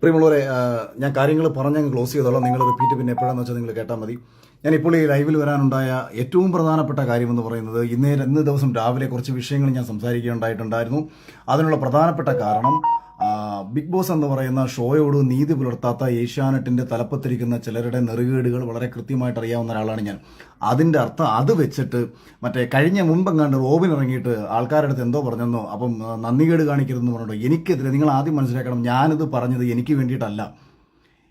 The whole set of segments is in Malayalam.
പ്രിയമുള്ളവരെ ഞാൻ കാര്യങ്ങൾ പറഞ്ഞങ്ങ് ക്ലോസ് ചെയ്തോളാം. നിങ്ങൾ റിപ്പീറ്റ് പിന്നെ എപ്പോഴാണെന്ന് വെച്ചാൽ നിങ്ങൾ കേട്ടാൽ മതി. ഞാൻ ഇപ്പോൾ ഈ ലൈവിൽ വരാനുണ്ടായ ഏറ്റവും പ്രധാനപ്പെട്ട കാര്യമെന്ന് പറയുന്നത് ഇന്നേ ഇന്ന് ദിവസം രാവിലെ കുറച്ച് വിഷയങ്ങൾ ഞാൻ സംസാരിക്കുകയുണ്ടായിട്ടുണ്ടായിരുന്നു. അതിനുള്ള പ്രധാനപ്പെട്ട കാരണം ബിഗ് ബോസ് എന്ന് പറയുന്ന ഷോയോട് നീതി പുലർത്താത്ത ഏഷ്യാനെറ്റിന്റെ തലപ്പത്തിരിക്കുന്ന ചിലരുടെ നെറുകേടുകൾ വളരെ കൃത്യമായിട്ട് അറിയാവുന്ന ഒരാളാണ് ഞാൻ. അതിന്റെ അർത്ഥം അത് വെച്ചിട്ട് മറ്റേ കഴിഞ്ഞ മുമ്പെങ്ങാണ്ട് റോബിൻ ഇറങ്ങിയിട്ട് ആൾക്കാരുടെ അടുത്ത് എന്തോ പറഞ്ഞെന്നോ അപ്പം നന്ദികേട് കാണിക്കരുതെന്ന് പറഞ്ഞിട്ടോ എനിക്കെതിരെ നിങ്ങൾ ആദ്യം മനസ്സിലാക്കണം ഞാനിത് പറഞ്ഞത് എനിക്ക് വേണ്ടിയിട്ടല്ല.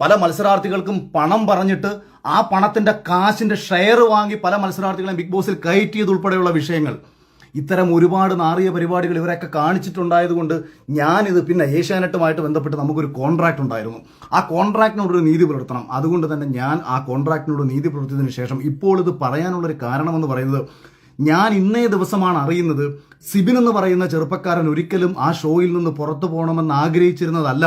പല മത്സരാർത്ഥികൾക്കും പണം പറഞ്ഞിട്ട് ആ പണത്തിന്റെ കാശിന്റെ ഷെയർ വാങ്ങി പല മത്സരാർത്ഥികളെയും ബിഗ് ബോസിൽ കയറ്റിയതുൾപ്പെടെയുള്ള വിഷയങ്ങൾ. ഇത്തരം ഒരുപാട് നാറിയ പരിപാടികൾ ഇവരൊക്കെ കാണിച്ചിട്ടുണ്ടായതുകൊണ്ട് ഞാനിത് പിന്നെ ഏഷ്യാനെറ്റുമായിട്ട് ബന്ധപ്പെട്ട് നമുക്കൊരു കോൺട്രാക്ട് ഉണ്ടായിരുന്നു. ആ കോൺട്രാക്റ്റിനോടൊരു നീതി പുലർത്തണം. അതുകൊണ്ട് തന്നെ ഞാൻ ആ കോൺട്രാക്റ്റിനോട് നീതി പുലർത്തിയതിനു ശേഷം ഇപ്പോൾ ഇത് പറയാനുള്ളൊരു കാരണമെന്ന് പറയുന്നത് ഞാൻ ഇന്നേ ദിവസമാണ് അറിയുന്നത് സിബിൻ എന്ന് പറയുന്ന ചെറുപ്പക്കാരൻ ഒരിക്കലും ആ ഷോയിൽ നിന്ന് പുറത്തു പോകണമെന്ന് ആഗ്രഹിച്ചിരുന്നതല്ല.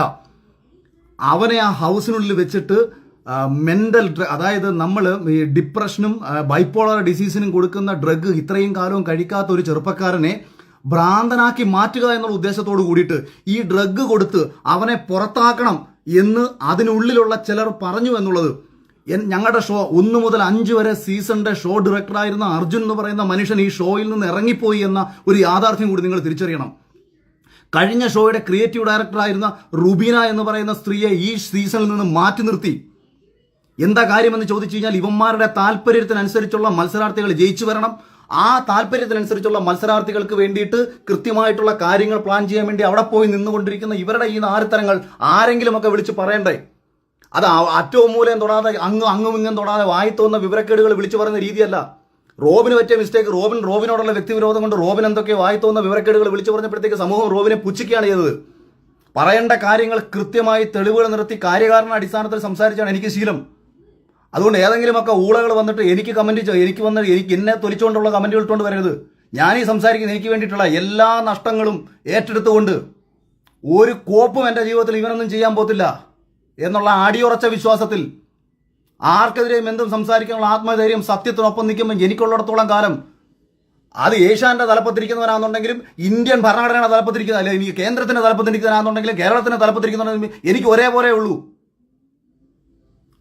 അവനെ ആ ഹൗസിനുള്ളിൽ വെച്ചിട്ട് മെന്റൽ അതായത് നമ്മൾ ഈ ഡിപ്രഷനും ബൈപ്പോളർ ഡിസീസിനും കൊടുക്കുന്ന ഡ്രഗ് ഇത്രയും കാലവും കഴിക്കാത്ത ഒരു ചെറുപ്പക്കാരനെ ഭ്രാന്തനാക്കി മാറ്റുക എന്നുള്ള ഉദ്ദേശത്തോട് കൂടിയിട്ട് ഈ ഡ്രഗ് കൊടുത്ത് അവനെ പുറത്താക്കണം എന്ന് അതിനുള്ളിലുള്ള ചിലർ പറഞ്ഞു എന്നുള്ളത്. ഞങ്ങളുടെ ഷോ ഒന്ന് മുതൽ അഞ്ച് വരെ സീസണിന്റെ ഷോ ഡയറക്ടറായിരുന്ന അർജുൻ എന്ന് പറയുന്ന മനുഷ്യൻ ഈ ഷോയിൽ നിന്ന് ഇറങ്ങിപ്പോയി എന്ന ഒരു യാഥാർത്ഥ്യം കൂടി നിങ്ങൾ തിരിച്ചറിയണം. കഴിഞ്ഞ ഷോയുടെ ക്രിയേറ്റീവ് ഡയറക്ടറായിരുന്ന റുബീന എന്ന് പറയുന്ന സ്ത്രീയെ ഈ സീസണിൽ നിന്ന് മാറ്റി നിർത്തി. എന്താ കാര്യമെന്ന് ചോദിച്ചു കഴിഞ്ഞാൽ ഇവന്മാരുടെ താല്പര്യത്തിനനുസരിച്ചുള്ള മത്സരാർത്ഥികൾ ജയിച്ചു വരണം. ആ താല്പര്യത്തിനനുസരിച്ചുള്ള മത്സരാർത്ഥികൾക്ക് വേണ്ടിയിട്ട് കൃത്യമായിട്ടുള്ള കാര്യങ്ങൾ പ്ലാൻ ചെയ്യാൻ വേണ്ടി അവിടെ പോയി നിന്നുകൊണ്ടിരിക്കുന്ന ഇവരുടെ ഈ നാരിത്തരങ്ങൾ ആരെങ്കിലുമൊക്കെ വിളിച്ച് പറയണ്ടേ? അത് അറ്റവും മൂലം തൊടാതെ അങ്ങും അങ്ങും ഇങ്ങും തൊടാതെ വായി തോന്നുന്ന വിവരക്കേടുകൾ വിളിച്ചു പറയുന്ന രീതിയല്ല. റോബിന് പറ്റിയ മിസ്റ്റേക്ക് റോബിൻ റോബിനോടുള്ള വ്യക്തിവിരോധം കൊണ്ട് റോബിൻ എന്തൊക്കെ വായി തോന്നുന്ന വിവരക്കേടുകൾ വിളിച്ചു പറഞ്ഞപ്പോഴത്തേക്ക് സമൂഹം റോബിനെ പുച്ഛിക്കുകയാണ് ചെയ്തത്. പറയേണ്ട കാര്യങ്ങൾ കൃത്യമായി തെളിവുകൾ നിർത്തി കാര്യകാരണ അടിസ്ഥാനത്തിൽ സംസാരിച്ചാണ് എനിക്ക് ശീലം. അതുകൊണ്ട് ഏതെങ്കിലുമൊക്കെ ഊളകൾ വന്നിട്ട് എനിക്ക് കമന്റ് ചെയ്യോ എനിക്ക് വന്ന എനിക്ക് എന്നെ തൊലിച്ചുകൊണ്ടുള്ള കമന്റുകൾ ഇട്ടുകൊണ്ട് വരരുത്. ഞാൻ ഈ സംസാരിക്കുന്ന എനിക്ക് വേണ്ടിയിട്ടുള്ള എല്ലാ നഷ്ടങ്ങളും ഏറ്റെടുത്തുകൊണ്ട് ഒരു കോപ്പും എന്റെ ജീവിതത്തിൽ ഇവനൊന്നും ചെയ്യാൻ പോത്തില്ല എന്നുള്ള ആടിയുറച്ച വിശ്വാസത്തിൽ ആർക്കെതിരെയും എന്തും സംസാരിക്കാനുള്ള ആത്മധൈര്യം സത്യത്തിനൊപ്പം നിൽക്കുമ്പോൾ എനിക്കുള്ളിടത്തോളം കാലം അത് ഏഷ്യാന്റെ തലപ്പത്തിരിക്കുന്നവരാണെന്നുണ്ടെങ്കിലും ഇന്ത്യൻ ഭരണഘടനയുടെ തലപ്പത്തിരിക്കുന്ന അല്ലെങ്കിൽ എനിക്ക് കേന്ദ്രത്തിന്റെ തലപ്പത്തിരിക്കുന്നവരാണെന്നുണ്ടെങ്കിലും കേരളത്തിന്റെ തലപ്പത്തിരിക്കുന്നവരാണെങ്കിലും എനിക്ക് ഒരേപോലെ ഉള്ളൂ.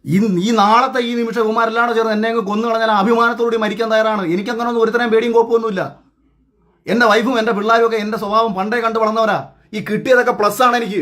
ഈ ഈ നാളത്തെ ഈ നിമിഷം കുമാരല്ലാണ് ചേർന്ന് എന്നെ അങ്ങ് കൊന്നു കളഞ്ഞാൽ അഭിമാനത്തോടുകൂടി മരിക്കാൻ തയ്യാറാണ്. എനിക്കങ്ങനെ ഒന്നും ഒരുത്തരം പേടിയും കോപ്പൊന്നുമില്ല എന്റെ വൈഫും എന്റെ പിള്ളേരും ഒക്കെ എന്റെ സ്വഭാവം പണ്ടേ കണ്ടു വളർന്നവരാ. ഈ കിട്ടിയതൊക്കെ പ്ലസ് ആണ് എനിക്ക്.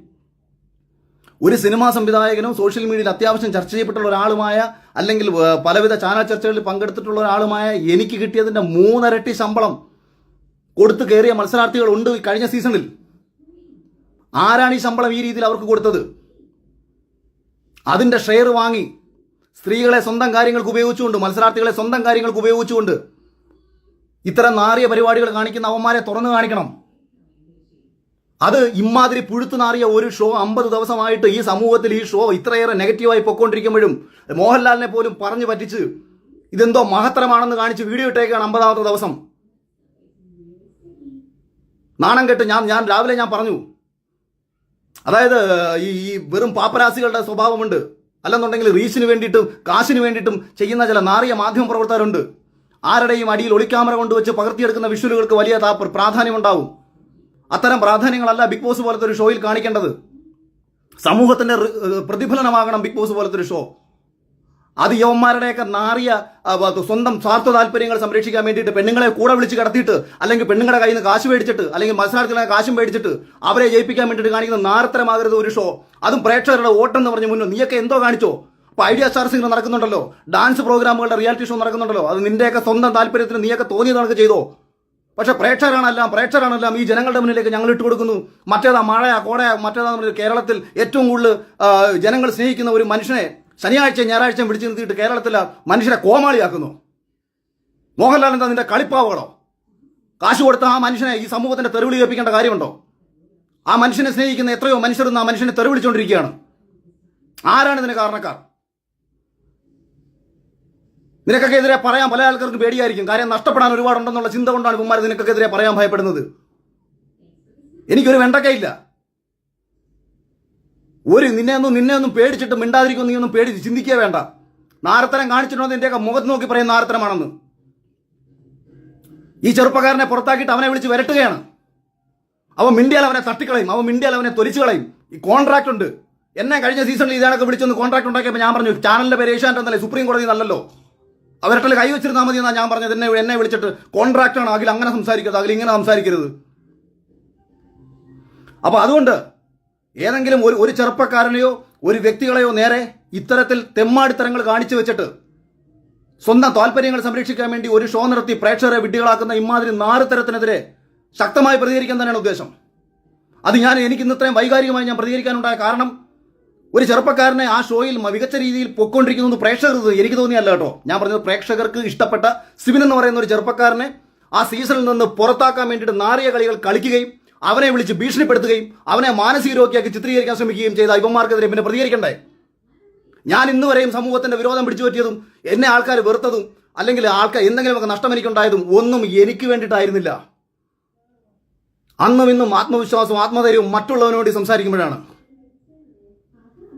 ഒരു സിനിമാ സംവിധായകനും സോഷ്യൽ മീഡിയയിൽ അത്യാവശ്യം ചർച്ച ചെയ്യപ്പെട്ടുള്ള ഒരാളുമായ അല്ലെങ്കിൽ പലവിധ ചാനൽ ചർച്ചകളിൽ പങ്കെടുത്തിട്ടുള്ള ഒരാളുമായ എനിക്ക് കിട്ടിയതിന്റെ മൂന്നരട്ടി ശമ്പളം കൊടുത്തു കയറിയ മത്സരാർത്ഥികൾ ഉണ്ട് കഴിഞ്ഞ സീസണിൽ. ആരാണ് ഈ ശമ്പളം ഈ രീതിയിൽ അവർക്ക് കൊടുത്തത്? അതിന്റെ ഷെയർ വാങ്ങി സ്ത്രീകളെ സ്വന്തം കാര്യങ്ങൾക്ക് ഉപയോഗിച്ചുകൊണ്ട് മത്സരാർത്ഥികളെ സ്വന്തം കാര്യങ്ങൾക്ക് ഉപയോഗിച്ചുകൊണ്ട് ഇത്തരം നാറിയ പരിപാടികൾ കാണിക്കുന്ന അവന്മാരെ തുറന്നു കാണിക്കണം. അത് ഇമാതിരി പുഴുത്തുനാറിയ ഒരു ഷോ അമ്പത് ദിവസമായിട്ട് ഈ സമൂഹത്തിൽ ഈ ഷോ ഇത്രയേറെ നെഗറ്റീവായി പൊക്കോണ്ടിരിക്കുമ്പോഴും മോഹൻലാലിനെ പോലും പറഞ്ഞു പറ്റിച്ച് ഇതെന്തോ മഹത്തരമാണെന്ന് കാണിച്ച് വീഡിയോ ഇട്ടേക്കാണ് അമ്പതാമത്തെ ദിവസം. നാണം കെട്ട് ഞാൻ ഞാൻ രാവിലെ ഞാൻ പറഞ്ഞു. അതായത് ഈ ഈ വെറും പാപ്പരാസികളുടെ സ്വഭാവമുണ്ട്. അല്ലെന്നുണ്ടെങ്കിൽ റീച്ചിന് വേണ്ടിയിട്ടും കാശിന് വേണ്ടിയിട്ടും ചെയ്യുന്ന ചില നാറിയ മാധ്യമ പ്രവർത്തകരുണ്ട്. ആരുടെയും അടിയിൽ ഒളിക്യാമറ കൊണ്ടുവച്ച് പകർത്തിയെടുക്കുന്ന വിഷ്വലുകൾക്ക് വലിയ പ്രാധാന്യമുണ്ടാവും. അത്തരം പ്രാധാന്യങ്ങളല്ല ബിഗ് ബോസ് പോലത്തെ ഒരു ഷോയിൽ കാണിക്കേണ്ടത്. സമൂഹത്തിന്റെ പ്രതിഫലനമാകണം ബിഗ് ബോസ് പോലത്തെ ഒരു ഷോ അത് യവന്മാരുടെയൊക്കെ നാറിയ സ്വന്തം സ്വാർത്ഥ താല്പര്യങ്ങൾ സംരക്ഷിക്കാൻ വേണ്ടിയിട്ട് പെണ്ണുങ്ങളെ കൂടെ വിളിച്ച് കടത്തിയിട്ട് അല്ലെങ്കിൽ പെണ്ണുങ്ങളുടെ കയ്യിൽ നിന്ന് കാശ് മേടിച്ചിട്ട് അല്ലെങ്കിൽ മത്സരാർത്ഥികളെ കാശും മേടിച്ചിട്ട് അവരെ ജയിപ്പിക്കാൻ വേണ്ടിയിട്ട് കാണിക്കുന്ന നാരത്തരമാകരുത് ഒരു ഷോ അതും പ്രേക്ഷകരുടെ ഓട്ടം എന്ന് പറഞ്ഞ മുന്നോ നീയൊക്കെ എന്തോ കാണിച്ചോ? അപ്പൊ ഐഡിയ സ്റ്റാർ സിംഗർ നടക്കുന്നുണ്ടല്ലോ. ഡാൻസ് പ്രോഗ്രാമുകളുടെ റിയാലിറ്റി ഷോ നടക്കുന്നുണ്ടല്ലോ. അത് നിന്റെയൊക്കെ സ്വന്തം താല്പര്യത്തിന് നീയൊക്കെ തോന്നിയത് കണക്ക് ചെയ്തോ? പക്ഷെ പ്രേക്ഷകരാണെല്ലാം പ്രേക്ഷകരാണെല്ലാം ഈ ജനങ്ങളുടെ മുന്നിലേക്ക് ഞങ്ങൾ ഇട്ട് കൊടുക്കുന്നു മറ്റേതാ മഴയാ കോടയാ മറ്റേതാ കേരളത്തിൽ ഏറ്റവും കൂടുതൽ ജനങ്ങൾ സ്നേഹിക്കുന്ന ഒരു മനുഷ്യനെ ശനിയാഴ്ച ഞായറാഴ്ചയും പിടിച്ചു നിർത്തിയിട്ട് കേരളത്തിൽ മനുഷ്യരെ കോമാളിയാക്കുന്നു. മോഹൻലാൽ എന്താ നിന്റെ കളിപ്പാവകളോ? കാശ് കൊടുത്ത ആ മനുഷ്യനെ ഈ സമൂഹത്തിന്റെ തെരുവിളി കേൾപ്പിക്കേണ്ട കാര്യമുണ്ടോ? ആ മനുഷ്യനെ സ്നേഹിക്കുന്ന എത്രയോ മനുഷ്യർ ആ മനുഷ്യനെ തെരുവിളിച്ചുകൊണ്ടിരിക്കുകയാണ് ആരാണ് ഇതിന് കാരണക്കാർ? നിനക്കൊക്കെ എതിരെ പറയാൻ പല ആൾക്കാർക്ക് പേടിയായിരിക്കും. കാര്യം നഷ്ടപ്പെടാൻ ഒരുപാടുണ്ടെന്നുള്ള ചിന്ത കൊണ്ടാണ് കുമാർ നിനക്കൊക്കെ എതിരെ പറയാൻ ഭയപ്പെടുന്നത്. എനിക്കൊരു വെണ്ടക്കയില്ല. ഒരു നിന്നെ ഒന്നും നിന്നെ ഒന്നും പേടിച്ചിട്ട് മിണ്ടാതിരിക്കും നീ ഒന്നും പേടി ചിന്തിക്കുക വേണ്ട. നാരത്തരം കാണിച്ചിട്ടുണ്ടോ നിന്റെയൊക്കെ മുഖത്ത് നോക്കി പറയുന്ന നാരത്തരമാണെന്ന് ഈ ചെറുപ്പക്കാരനെ പുറത്താക്കിയിട്ട് അവനെ വിളിച്ച് വരട്ടുകയാണ്. അവൻ മിണ്ടിയാൽ അവനെ തട്ടിക്കളയും. അവൻ മിണ്ടിയാൽ അവനെ തൊലിച്ചു കളയും. ഈ കോൺട്രാക്ട് ഉണ്ട്. എന്നെ കഴിഞ്ഞ സീസണിൽ ഇതാണൊക്കെ വിളിച്ചൊന്ന് കോൺട്രാക്ട് ഉണ്ടാക്കിയപ്പോൾ ഞാൻ പറഞ്ഞു ചാനലിന്റെ പേര് എന്നല്ലേ? സുപ്രീം കോടതി നല്ലല്ലോ അവരുടെ കൈ വെച്ചിരുന്നാൽ മതി എന്നാണ് ഞാൻ പറഞ്ഞത്. എന്നെ എന്നെ വിളിച്ചിട്ട് കോൺട്രാക്റ്റാണ് അഖിൽ അങ്ങനെ സംസാരിക്കരുത്. അഖിൽ ഇങ്ങനെ സംസാരിക്കരുത്. അപ്പൊ അതുകൊണ്ട് ഏതെങ്കിലും ഒരു ഒരു ചെറുപ്പക്കാരനെയോ ഒരു വ്യക്തികളെയോ നേരെ ഇത്തരത്തിൽ തെമ്മാടിത്തരങ്ങൾ കാണിച്ചു വെച്ചിട്ട് സ്വന്തം താല്പര്യങ്ങൾ സംരക്ഷിക്കാൻ വേണ്ടി ഒരു ഷോ നടത്തി പ്രേക്ഷകരെ വിഡ്ഢികളാക്കുന്ന ഇമാതിരി നാറുതരത്തിനെതിരെ ശക്തമായി പ്രതികരിക്കാൻ തന്നെയാണ് ഉദ്ദേശം. അത് ഞാൻ എനിക്ക് ഇന്ന് ഇത്രയും വൈകാരികമായി ഞാൻ പ്രതികരിക്കാനുണ്ടായ കാരണം ഒരു ചെറുപ്പക്കാരനെ ആ ഷോയിൽ മികച്ച രീതിയിൽ പൊക്കൊണ്ടിരിക്കുന്നു പ്രേക്ഷകർ എനിക്ക് തോന്നിയല്ല കേട്ടോ. ഞാൻ പറഞ്ഞത് പ്രേക്ഷകർക്ക് ഇഷ്ടപ്പെട്ട സിബിൻ എന്ന് പറയുന്ന ഒരു ചെറുപ്പക്കാരനെ ആ സീസണിൽ നിന്ന് പുറത്താക്കാൻ വേണ്ടിയിട്ട് നാറിയ കളികൾ കളിക്കുകയും അവനെ വിളിച്ച് ഭീഷണിപ്പെടുത്തുകയും അവനെ മാനസിക രോഗിയാക്കി ചിത്രീകരിക്കാൻ ശ്രമിക്കുകയും ചെയ്ത ഇവന്മാർക്കെതിരെ പിന്നെ പ്രതികരിക്കണ്ടേ? ഞാൻ ഇന്ന് വരെയും സമൂഹത്തിന്റെ വിരോധം പിടിച്ചു പറ്റിയതും എന്നെ ആൾക്കാർ വെറുത്തതും അല്ലെങ്കിൽ ആൾക്കാർ എന്തെങ്കിലുമൊക്കെ നഷ്ടം എനിക്കുണ്ടായതും ഒന്നും എനിക്ക് വേണ്ടിയിട്ടായിരുന്നില്ല. അന്നും ഇന്നും ആത്മവിശ്വാസവും ആത്മധൈര്യവും മറ്റുള്ളവനോട് സംസാരിക്കുമ്പോഴാണ്.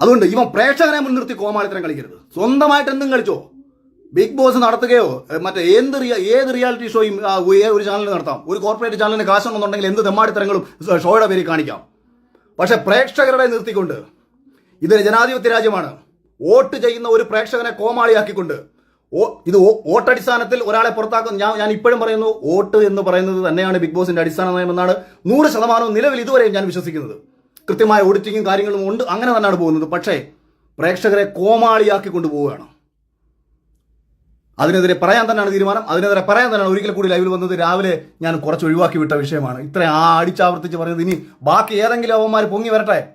അതുകൊണ്ട് ഇവൻ പ്രേക്ഷകനെ മുൻനിർത്തി കോമാളിത്തരം കളിക്കരുത്. സ്വന്തമായിട്ട് എന്തും കളിച്ചോ? ബിഗ് ബോസ് നടത്തുകയോ മറ്റേ എന്ത് ഏത് റിയാലിറ്റി ഷോയും ഒരു ചാനലിൽ നടത്താം. ഒരു കോർപ്പറേറ്റ് ചാനലിന് കാശുണ്ടെന്നുണ്ടെങ്കിൽ എന്ത് തെമ്മാടിത്തരങ്ങളും ഷോയുടെ പേരിൽ കാണിക്കാം. പക്ഷെ പ്രേക്ഷകരുടെ നിർത്തിക്കൊണ്ട് ഇതൊരു ജനാധിപത്യ രാജ്യമാണ്. വോട്ട് ചെയ്യുന്ന ഒരു പ്രേക്ഷകനെ കോമാളിയാക്കിക്കൊണ്ട് ഓ- ഇത് വോട്ട് വോട്ടടിസ്ഥാനത്തിൽ ഒരാളെ പുറത്താക്കുന്നു ഞാൻ ഞാൻ ഇപ്പോഴും പറയുന്നു വോട്ട് എന്ന് പറയുന്നത് തന്നെയാണ് ബിഗ് ബോസിന്റെ അടിസ്ഥാന നയമെന്നാണ് നൂറ് ശതമാനവും നിലവിൽ ഇതുവരെയും ഞാൻ വിശ്വസിക്കുന്നത്. കൃത്യമായ ഓഡിറ്റിങ്ങും കാര്യങ്ങളും ഉണ്ട്. അങ്ങനെ തന്നെയാണ് പോകുന്നത്. പക്ഷേ പ്രേക്ഷകരെ കോമാളിയാക്കി കൊണ്ടുപോവുകയാണ്. അതിനെതിരെ പറയാൻ തന്നെയാണ് തീരുമാനം. അതിനെതിരെ പറയാൻ തന്നെയാണ് ഒരിക്കൽ കൂടി ലൈവിൽ വന്നത്. രാവിലെ ഞാൻ കുറച്ച് ഒഴിവാക്കി വിട്ട വിഷയമാണ്. ഇത്ര ആ അടിച്ചാവർത്തിച്ച് പറയുന്നത് ഇനി ബാക്കി ഏതെങ്കിലും അവന്മാർ പൊങ്ങി വരട്ടെ.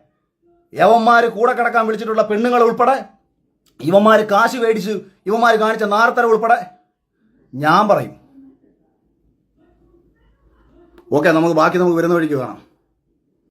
യവന്മാർ കൂടെ കിടക്കാൻ വിളിച്ചിട്ടുള്ള പെണ്ണുങ്ങൾ ഉൾപ്പെടെ ഇവന്മാർ കാശ് മേടിച്ച് ഇവന്മാർ കാണിച്ച നാർത്തര ഉൾപ്പെടെ ഞാൻ പറയും. ഓക്കെ നമുക്ക് ബാക്കി നമുക്ക് വരുന്ന വഴിക്ക് കാണാം.